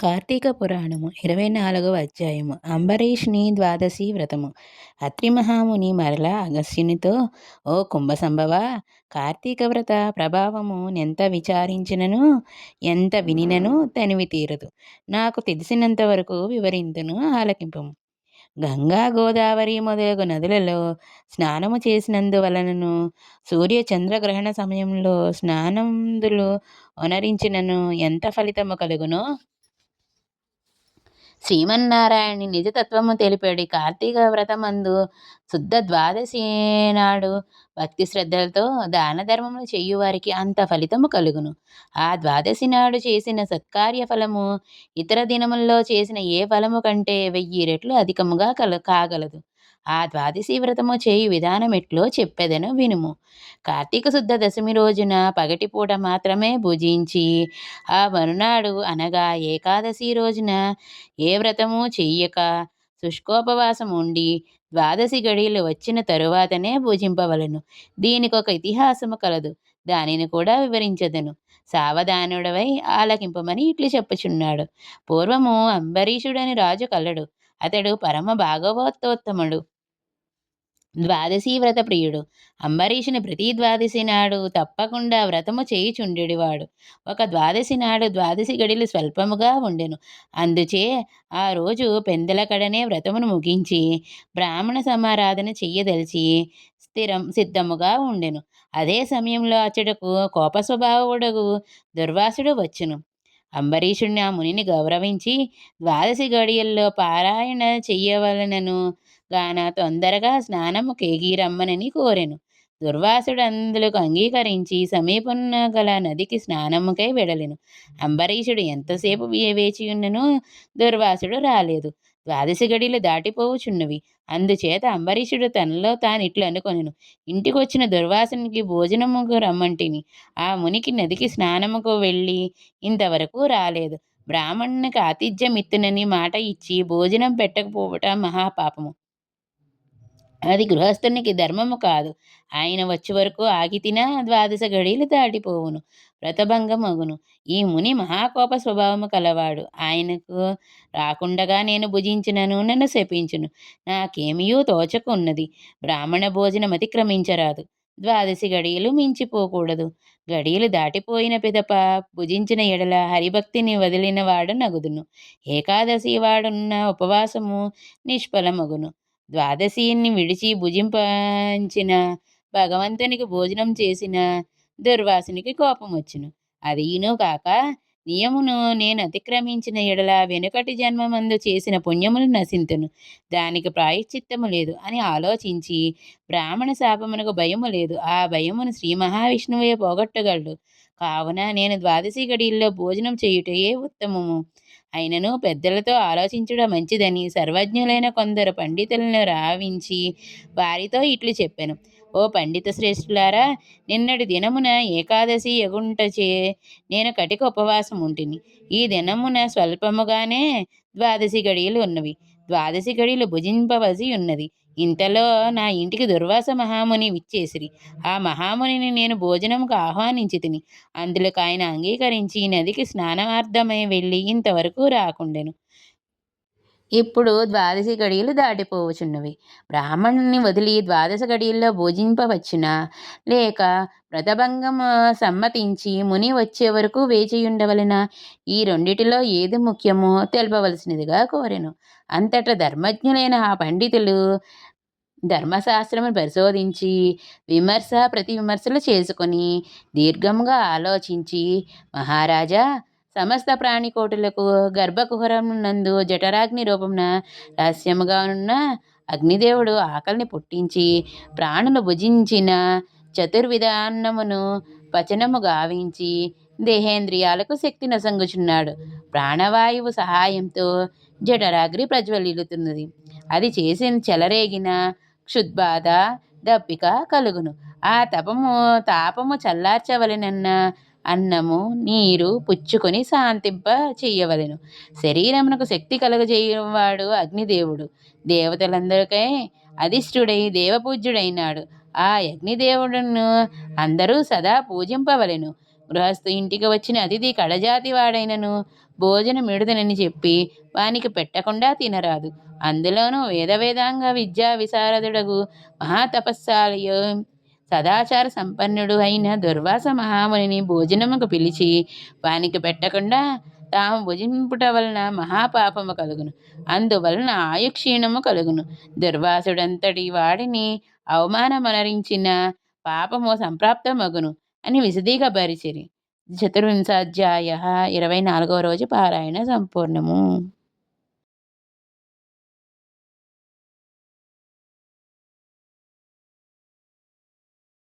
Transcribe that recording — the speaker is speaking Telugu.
కార్తీక పురాణము ఇరవై నాలుగవ అధ్యాయము. అంబరీష్ని ద్వాదశి వ్రతము. అత్రి మహాముని మరలా అగస్యునితో ఓ కుంభ సంభవ కార్తీక వ్రత ప్రభావము ఎంత విచారించినను ఎంత వినినను తనివి తీరదు. నాకు తెలిసినంత వరకు వివరింతును ఆలకింపము. గంగా గోదావరి మొదలగు నదులలో స్నానము చేసినందువలనను సూర్య చంద్రగ్రహణ సమయంలో స్నానందులు ఒనరించినను ఎంత ఫలితము కలుగునో శ్రీమన్నారాయణి నిజతత్వము తెలిపాడు. కార్తీక వ్రతమందు శుద్ధ ద్వాదశి నాడు భక్తి శ్రద్ధలతో దాన ధర్మములు చేయువారికి అంత ఫలితము కలుగును. ఆ ద్వాదశి నాడు చేసిన సత్కార్య ఫలము ఇతర దినముల్లో చేసిన ఏ ఫలము కంటే వెయ్యి రెట్లు అధికముగా కల కాగలదు. ఆ ద్వాదశి వ్రతము చేయు విధానం ఎట్లో చెప్పెదను వినుము. కార్తీక శుద్ధ దశమి రోజున పగటిపూట మాత్రమే భుజించి ఆ మరునాడు అనగా ఏకాదశి రోజున ఏ వ్రతము చెయ్యక శుష్కోపవాసం ఉండి ద్వాదశి గడియలు వచ్చిన తరువాతనే భుజింపవలను. దీనికి ఒక ఇతిహాసము కలదు. దానిని కూడా వివరించదను. సావధానుడవై ఆలకింపమని ఇట్లు చెప్పుచున్నాడు. పూర్వము అంబరీషుడని రాజు కలడు. అతడు పరమ భాగవతోత్తముడు. ద్వాదశి వ్రత ప్రియుడు. అంబరీషుని ప్రతి ద్వాదశి నాడు తప్పకుండా వ్రతము చేయుచుండెడివాడు. ఒక ద్వాదశి నాడు ద్వాదశి గడిలు స్వల్పముగా ఉండెను. అందుచే ఆ రోజు పెందల కడనే వ్రతమును ముగించి బ్రాహ్మణ సమారాధన చెయ్యదలిచి స్థిరం సిద్ధముగా ఉండెను. అదే సమయంలో అచ్చడకు కోప స్వభావుడగు దుర్వాసుడు వచ్చును. అంబరీషుడిని ఆ మునిని గౌరవించి ద్వాదశి గడియల్లో పారాయణ చెయ్యవలనను గాన తొందరగా స్నానము కేగిరమ్మనని కోరెను. దుర్వాసుడు అందులకు అంగీకరించి సమీపంలో గల నదికి స్నానముకై వెడలెను. అంబరీషుడు ఎంతసేపు వేచి దుర్వాసుడు రాలేదు. ద్వాదశి గడిలు దాటిపోవుచున్నవి. అందుచేత అంబరీషుడు తనలో తాను ఇట్లు అనుకొనెను. ఇంటికొచ్చిన దుర్వాసునికి భోజనముకు రమ్మంటిని. ఆ మునికి నదికి స్నానముకు వెళ్ళి ఇంతవరకు రాలేదు. బ్రాహ్మణునికి ఆతిథ్యమిత్తునని మాట ఇచ్చి భోజనం పెట్టకపోవటం మహాపాపము. అది గృహస్థునికి ధర్మము కాదు. ఆయన వచ్చే వరకు ఆగి తిన ద్వాదశ గడియలు దాటిపోవును. వ్రతభంగమగును. ఈ ముని మహాకోప స్వభావము కలవాడు. ఆయనకు రాకుండగా నేను భుజించినను నన్ను శపించును. నాకేమియూ తోచకున్నది. బ్రాహ్మణ భోజనం అతిక్రమించరాదు. ద్వాదశి గడియలు మించిపోకూడదు. గడియలు దాటిపోయిన పిదప భుజించిన ఎడల హరిభక్తిని వదిలిన వాడు నగుదును. ఏకాదశి వాడున్న ఉపవాసము నిష్ఫలమగును. ద్వాదశిని విడిచి భుజింపంచిన భగవంతునికి భోజనం చేసిన దుర్వాసునికి కోపం వచ్చును అదీను కాక నియమును నేను అతిక్రమించిన ఎడల వెనుకటి జన్మమందు చేసిన పుణ్యములు నశింతును. దానికి ప్రాయశ్చిత్తము లేదు అని ఆలోచించి బ్రాహ్మణ శాపమునకు భయము లేదు. ఆ భయమును శ్రీ మహావిష్ణువే పోగొట్టగలడు. కావున నేను ద్వాదశి గడిల్లో భోజనం చేయుటయే ఉత్తమము. అయినను పెద్దలతో ఆలోచించడం మంచిదని సర్వజ్ఞులైన కొందరు పండితులను రావించి వారితో ఇట్లు చెప్పాను. ఓ పండిత శ్రేష్ఠులారా నిన్నటి దినమున ఏకాదశి ఎగుంటచే నేను కటిక ఉపవాసం ఉంటిని. ఈ దినమున స్వల్పముగానే ద్వాదశి గడియలు ఉన్నవి. ద్వాదశి గడియలు భుజింపవలసి ఉన్నది. ఇంతలో నా ఇంటికి దుర్వాస మహాముని విచ్చేసిరి. ఆ మహామునిని నేను భోజనముకు ఆహ్వానించి తిని అందులోకి ఆయన అంగీకరించి నదికి స్నానార్థమై వెళ్ళి ఇంతవరకు రాకుండెను. ఇప్పుడు ద్వాదశి గడియలు దాటిపోవచున్నవి బ్రాహ్మణుని వదిలి ద్వాదశ గడియల్లో భోజింపవచ్చునా? లేక వ్రతభంగం సమ్మతించి ముని వచ్చే వరకు వేచి ఉండవలన ఈ రెండిటిలో ఏది ముఖ్యమో తెలపవలసినదిగా కోరెను. అంతట ధర్మజ్ఞులైన ఆ పండితులు ధర్మశాస్త్రము పరిశోధించి విమర్శ ప్రతి విమర్శలు చేసుకొని దీర్ఘంగా ఆలోచించి మహారాజా సమస్త ప్రాణికోటులకు గర్భకుహరం నందు జఠరాగ్ని రూపమున రహస్యముగా ఉన్న అగ్నిదేవుడు ఆకలిని పుట్టించి ప్రాణులు భుజించిన చతుర్విధాన్నమును పచనము గావించి దేహేంద్రియాలకు శక్తి నసంగుచున్నాడు. ప్రాణవాయువు సహాయంతో జఠరాగ్ని ప్రజ్వలిల్లుతున్నది. అది చేసిన చెలరేగిన క్షుద్బాధ దప్పిక కలుగును. ఆ తపము తాపము చల్లార్చవలెనన్న అన్నము నీరు పుచ్చుకొని శాంతింప చెయ్యవలెను శరీరమునకు శక్తి కలుగజేయవాడు అగ్నిదేవుడు. దేవతలందరికై అధిష్ఠుడై దేవపూజ్యుడైనాడు. ఆ అగ్నిదేవుడును అందరూ సదా పూజింపవలెను. గృహస్థు ఇంటికి వచ్చిన అతిథి కడజాతి వాడైనను భోజన మిడుదనని చెప్పి వానికి పెట్టకుండా తినరాదు. అందులోనూ వేద వేదాంగ విద్యా విశారదుడగు మహాతపస్సాలయం సదాచార సంపన్నుడు అయిన దుర్వాస మహామునిని భోజనముకు పిలిచి వానికి పెట్టకుండా తాము భుజింపుట వలన మహాపాపము కలుగును. అందువలన ఆయుక్షీణము కలుగును. దుర్వాసుడంతటి వాడిని అవమానమనరించిన పాపము సంప్రాప్తమగును అని విశదీకపరిచిరి. చతుర్వింశాధ్యాయ ఇరవై నాలుగవ రోజు పారాయణ సంపూర్ణము.